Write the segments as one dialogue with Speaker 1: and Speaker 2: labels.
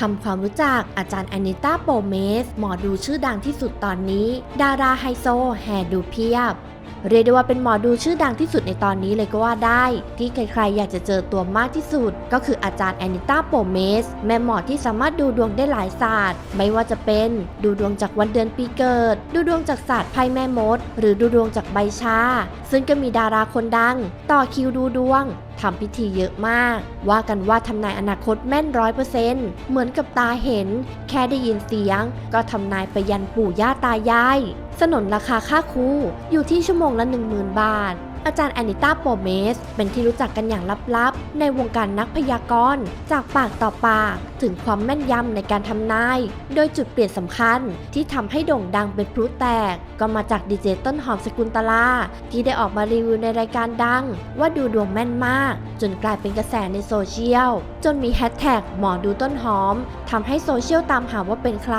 Speaker 1: ทำความรู้จักอาจารย์แอนิต้าโปเมส หมอดูชื่อดังที่สุดตอนนี้ ดาราไฮโซแห่ดูเพียบ เรียกได้ว่าเป็นหมอดูชื่อดังที่สุดในตอนนี้เลยก็ว่าได้ ที่ใครๆอยากจะเจอตัวมากที่สุด ก็คืออาจารย์แอนิต้าโปเมส แม่หมอที่สามารถดูดวงได้หลายศาสตร์ ไม่ว่าจะเป็นดูดวงจากวันเดือนปีเกิด ดูดวงจากศาสตร์ไพ่แม่มด หรือดูดวงจากใบชา ซึ่งก็มีดาราคนดัง ต่อคิวดูดวง ทำพิธีเยอะมาก ว่ากันว่าทำนายอนาคตแม่นร้อยเปอร์เซ็นต์เหมือนกับตาเห็น แค่ได้ยินเสียง ก็ทำนายไปยันปู่ย่าตายาย สนนราคาค่าครูอยู่ที่ชั่วโมงละ 10,000 บาท อาจารย์แอนิต้าโปเมส เป็นที่รู้จักกันอย่างลับๆ ในวงการนักพยากรณ์ จากปากต่อปาก ถึงความแม่นยำในการทำนาย โดยจุดเปลี่ยนสำคัญที่ทำให้โด่งดังเป็นพลุแตก ก็มาจากดีเจต้นหอมสกุลตลา ที่ได้ออกมารีวิวในรายการดัง ว่าดูดวงแม่นมาก จนกลายเป็นกระแสในโซเชียล จนมีแฮชแท็กหมอดูต้นหอมทำให้โซเชียลตามหาว่าเป็นใคร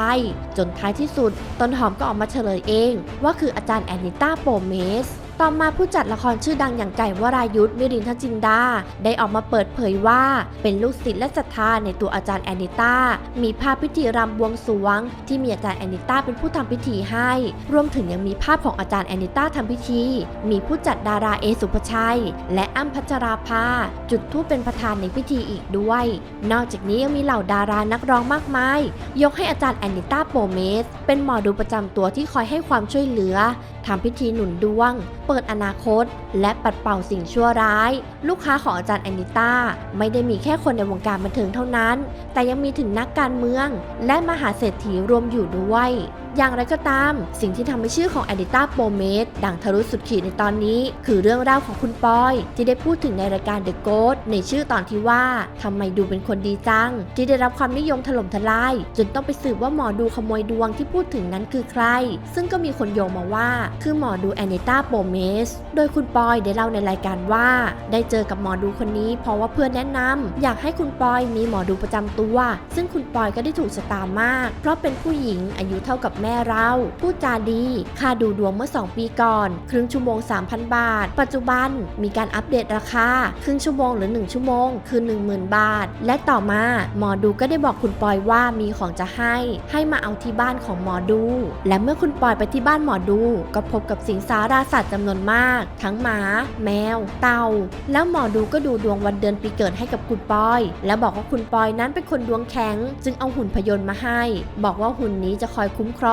Speaker 1: จนท้ายที่สุด ต้นหอมก็ออกมาเฉลยเอง ว่าคืออาจารย์แอนิต้าโปเมส ต่อมาผู้จัดละครชื่อดังอย่างไก่วรายุทธมิรินทจินดา ได้ออกมาเปิดเผยว่า เป็นลูกศิษย์และศรัทธาในตัวอาจารย์แอนิต้า มีภาพพิธีรำบวงสรวง ที่มีอาจารย์แอนิต้าเป็นผู้ทำพิธีให้ รวมถึงยังมีภาพของอาจารย์แอนิต้าทำพิธี มีผู้จัดดาราเอสุภชัย และอ้ำพัชราภา จุดธูปเป็นประธานในพิธีอีกด้วย นอกจากนี้ยังมีเหล่าดารานักร้องมากมาย ยกให้อาจารย์แอนิต้าโปเมส เป็นหมอดูประจำตัวที่คอยให้ความช่วยเหลือทำพิธีหนุนดวง เปิดอนาคต และปัดเป่าสิ่งชั่วร้าย ลูกค้าของอาจารย์แอนิต้าไม่ได้มีแค่คนในวงการบันเทิงเท่านั้น แต่ยังมีถึงนักการเมือง และมหาเศรษฐีรวมอยู่ด้วยอย่างไรก็ตาม สิ่งที่ทำให้ชื่อของแอนิต้าโปเมสดังทะลุสุดขีดในตอนนี้ คือเรื่องราวของคุณปอย ที่ได้พูดถึงในรายการ The Ghost ในชื่อตอนที่ว่าทำไมดูเป็นคนดีจัง ที่ได้รับความนิยมถล่มทลาย จนต้องไปสืบว่าหมอดูขโมยดวงที่พูดถึงนั้นคือใคร ซึ่งก็มีคนโยงมาว่า คือหมอดูแอนิต้าโปเมสโดยคุณปอยได้เล่าในรายการว่า ได้เจอกับหมอดูคนนี้ เพราะว่าเพื่อนแนะนำอยากให้คุณปอยมีหมอดูประจำตัว ซึ่งคุณปอยก็ได้ถูกชะตามาก เพราะเป็นผู้หญิงอายุเท่ากับแม่เราพูดจาดี ค่าดูดวงเมื่อ 2 ปีก่อน ครึ่งชั่วโมง 3,000 บาท ปัจจุบันมีการอัปเดตราคา ครึ่งชั่วโมงหรือ 1 ชั่วโมง คือ 10,000 บาท และต่อมาหมอดูก็ได้บอกคุณปอยว่ามีของจะให้ ให้มาเอาที่บ้านของหมอดู และเมื่อคุณปอยไปที่บ้านหมอดู ก็พบกับสิงสาราสัตว์จำนวนมาก ทั้งหมา แมว เต่า แล้วหมอดูก็ดูดวงวันเดือนปีเกิดให้กับคุณปอย และบอกว่าคุณปอยนั้นเป็นคนดวงแข็ง จึงเอาหุ่นพยนต์มาให้ บอกว่าหุ่นนี้จะคอยคุ้มครอง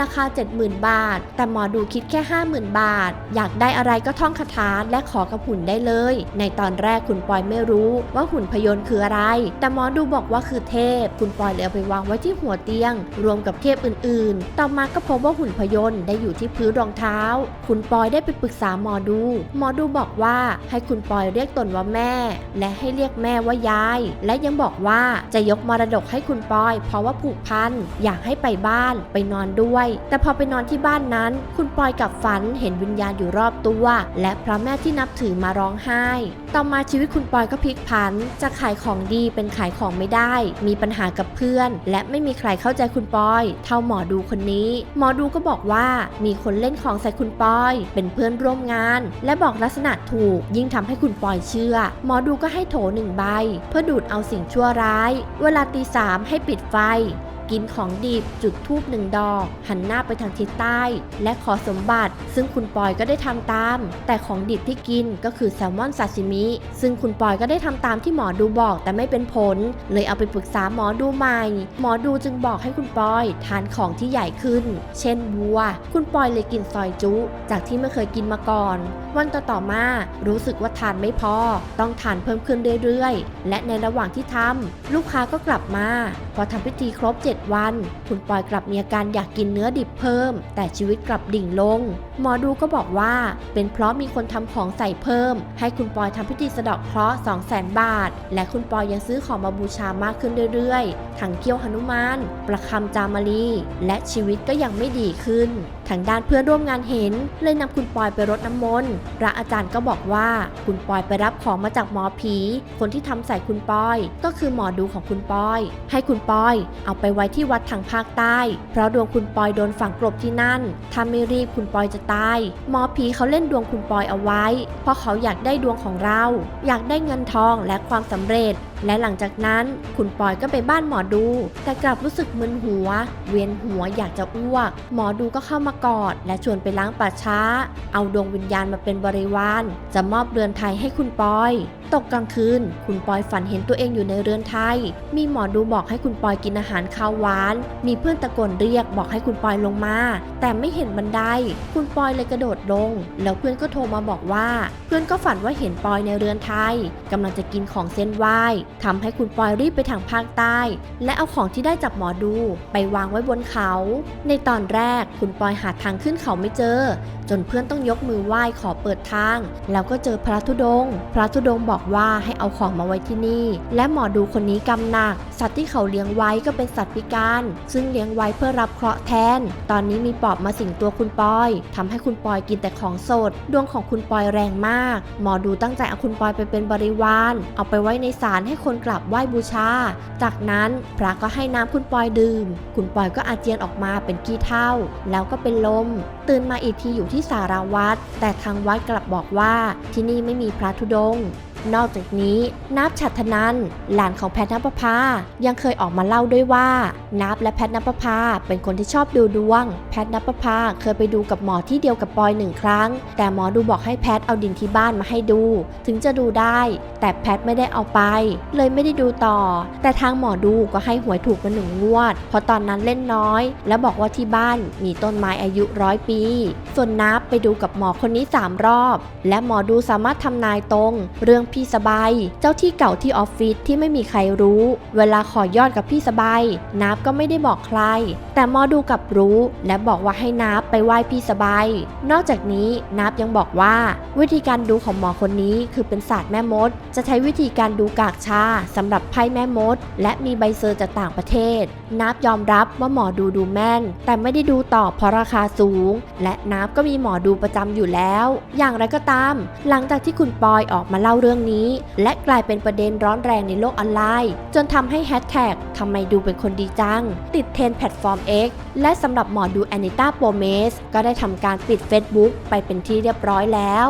Speaker 1: ราคา 70,000 บาท แต่หมอดูคิดแค่ 50,000 บาท อยากได้อะไรก็ท่องคาถาและขอกับหุ่นได้เลย ในตอนแรกคุณปอยไม่รู้ว่าหุ่นพยนต์คืออะไร แต่หมอดูบอกว่าคือเทพ คุณปอยเลยเอาไปวางไว้ที่หัวเตียง รวมกับเทพอื่น ๆ ต่อมาก็พบว่าหุ่นพยนต์ได้อยู่ที่พื้นรองเท้า คุณปอยได้ไปปรึกษาหมอดู หมอดูบอกว่าให้คุณปอยเรียกตนว่าแม่ และให้เรียกแม่ว่ายาย และยังบอกว่าจะยกมรดกให้คุณปอย เพราะว่าผูกพันอยากให้ไปบ้านไปนอนด้วย แต่พอไปนอนที่บ้านนั้น คุณปอยกับฝันเห็นวิญญาณอยู่รอบตัว และพระแม่ที่นับถือมาร้องไห้ ต่อมาชีวิตคุณปอยก็พลิกผัน จะขายของดีเป็นขายของไม่ได้ มีปัญหากับเพื่อน และไม่มีใครเข้าใจคุณปอย เท่าหมอดูคนนี้ หมอดูก็บอกว่ามีคนเล่นของใส่คุณปอย เป็นเพื่อนร่วมงาน และบอกลักษณะถูก ยิ่งทำให้คุณปอยเชื่อ หมอดูก็ให้โถหนึ่งใบ เพื่อดูดเอาสิ่งชั่วร้าย เวลาตีสามให้ปิดไฟ กินของดิบจุดทูบหนึ่งดอก หันหน้าไปทางทิศใต้ และขอสมบัติ ซึ่งคุณปอยก็ได้ทำตาม แต่ของดิบที่กินก็คือแซลมอนซาชิมิ ซึ่งคุณปอยก็ได้ทำตามที่หมอดูบอกแต่ไม่เป็นผล เลยเอาไปปรึกษาหมอดูใหม่ หมอดูจึงบอกให้คุณปอย ทานของที่ใหญ่ขึ้น เช่นวัว คุณปอยเลยกินซอยจุ จากที่ไม่เคยกินมาก่อน วันต่อๆมา รู้สึกว่าทานไม่พอ ต้องทานเพิ่มขึ้นเรื่อยๆ และในระหว่างที่ทำลูกค้าก็กลับมา พอทำพิธีครบ 7 วัน คุณปอยกลับมีอาการอยากกินเนื้อดิบเพิ่ม แต่ชีวิตกลับดิ่งลง หมอดูก็บอกว่า เป็นเพราะมีคนทำของใส่เพิ่ม ให้คุณปอยทำพิธีสะเดาะเคราะห์2 0 0 0 0 0 บาท และคุณปอยยังซื้อของมาบูชามากขึ้นเรื่อยๆทั้งเกี้ยวหนุมาน ประคำจามารี และชีวิตก็ยังไม่ดีขึ้นทางด้านเพื่อนร่วมงานเห็น เลยนำคุณปอยไปรดน้ำมนต์พระอาจารย์ก็บอกว่าคุณปอยไปรับของมาจากหมอผี คนที่ทำใส่คุณปอย ก็คือหมอดูของคุณปอย ให้คุณปอย เอาไปไว้ที่วัดทางภาคใต้ เพราะดวงคุณปอยโดนฝังกลบที่นั่นถ้าไม่รีบคุณปอยจะตาย หมอผีเขาเล่นดวงคุณปอยเอาไว้ เพราะเขาอยากได้ดวงของเรา อยากได้เงินทองและความสำเร็จและหลังจากนั้นคุณปอยก็ไปบ้านหมอดู แต่กลับรู้สึกมึนหัว เวียนหัวอยากจะอ้วก หมอดูก็เข้ามากอด และชวนไปล้างป่าช้า เอาดวงวิญญาณมาเป็นบริวาร จะมอบเรือนไทยให้คุณปอย ตกกลางคืน คุณปอยฝันเห็นตัวเองอยู่ในเรือนไทย มีหมอดูบอกให้คุณปอยกินอาหารข้าวหวาน มีเพื่อนตะโกนเรียกบอกให้คุณปอยลงมา แต่ไม่เห็นบันได คุณปอยเลยกระโดดลง แล้วเพื่อนก็โทรมาบอกว่า เพื่อนก็ฝันว่าเห็นปอยในเรือนไทยกำลังจะกินของเส้นไหว้ทำให้คุณปอยรีบไปทางภาคใต้ และเอาของที่ได้จากหมอดูไปวางไว้บนเขา ในตอนแรกคุณปอยหาทางขึ้นเขาไม่เจอ จนเพื่อนต้องยกมือไหว้ขอเปิดทาง แล้วก็เจอพระธุดงค์พระธุดงค์บอกว่าให้เอาของมาไว้ที่นี่ และหมอดูคนนี้กำหนัก สัตว์ที่เขาเลี้ยงไว้ก็เป็นสัตว์พิการ ซึ่งเลี้ยงไว้เพื่อรับเคราะห์แทน ตอนนี้มีปอบมาสิงตัวคุณปอยทำให้คุณปอยกินแต่ของสด ดวงของคุณปอยแรงมาก หมอดูตั้งใจเอาคุณปอยไปเป็นบริวาร เอาไปไว้ในศาลให้ให้คนกลับไหว้บูชา จากนั้นพระก็ให้น้ำคุณปอยดื่ม คุณปอยก็อาเจียนออกมาเป็นกี้เท่า แล้วก็เป็นลม ตื่นมาอีกทีอยู่ที่สารวัตรแต่ทางวัดกลับบอกว่าที่นี่ไม่มีพระธุดงค์ นอกจากนี้นับฉัตรนันท์หลานของแพทย์นภพายังเคยออกมาเล่าด้วยว่า นับและแพทย์นภพาเป็นคนที่ชอบดูดวง แพทย์นภพาเคยไปดูกับหมอที่เดียวกับปอยหนึ่งครั้ง แต่หมอดูบอกให้แพทย์เอาดินที่บ้านมาให้ดู ถึงจะดูได้ แต่แพทย์ไม่ได้เอาไป เลยไม่ได้ดูต่อ แต่ทางหมอดูก็ให้หวยถูกมาหนึ่งงวด เพราะตอนนั้นเล่นน้อย และบอกว่าที่บ้านมีต้นไม้อายุร้อยปี ส่วนนับไปดูกับหมอคนนี้สามรอบ และหมอดูสามารถทำนายตรง เรื่องพี่สบาย เจ้าที่เก่าที่ออฟฟิศที่ไม่มีใครรู้ เวลาขอยอดกับพี่สบายนับก็ไม่ได้บอกใคร แต่หมอดูกลับรู้และบอกว่าให้นับไปไหว้พี่สบาย นอกจากนี้นับยังบอกว่า วิธีการดูของหมอคนนี้คือเป็นศาสตร์แม่มด จะใช้วิธีการดูกากชาสำหรับไพ่แม่มด และมีใบเซอร์จากต่างประเทศ นับยอมรับว่าหมอดูดูแม่น แต่ไม่ได้ดูต่อเพราะราคาสูง และนับก็มีหมอดูประจำอยู่แล้ว อย่างไรก็ตาม หลังจากที่คุณปอยออกมาเล่าเรื่องนี้ และกลายเป็นประเด็นร้อนแรงในโลกออนไลน์ จนทำให้แฮชแท็กทำไมดูเป็นคนดีจัง ติดเทรนแพลตฟอร์ม X และสำหรับหมอดูแอนิต้าโปเมสก็ได้ทำการปิด Facebook ไปเป็นที่เรียบร้อยแล้ว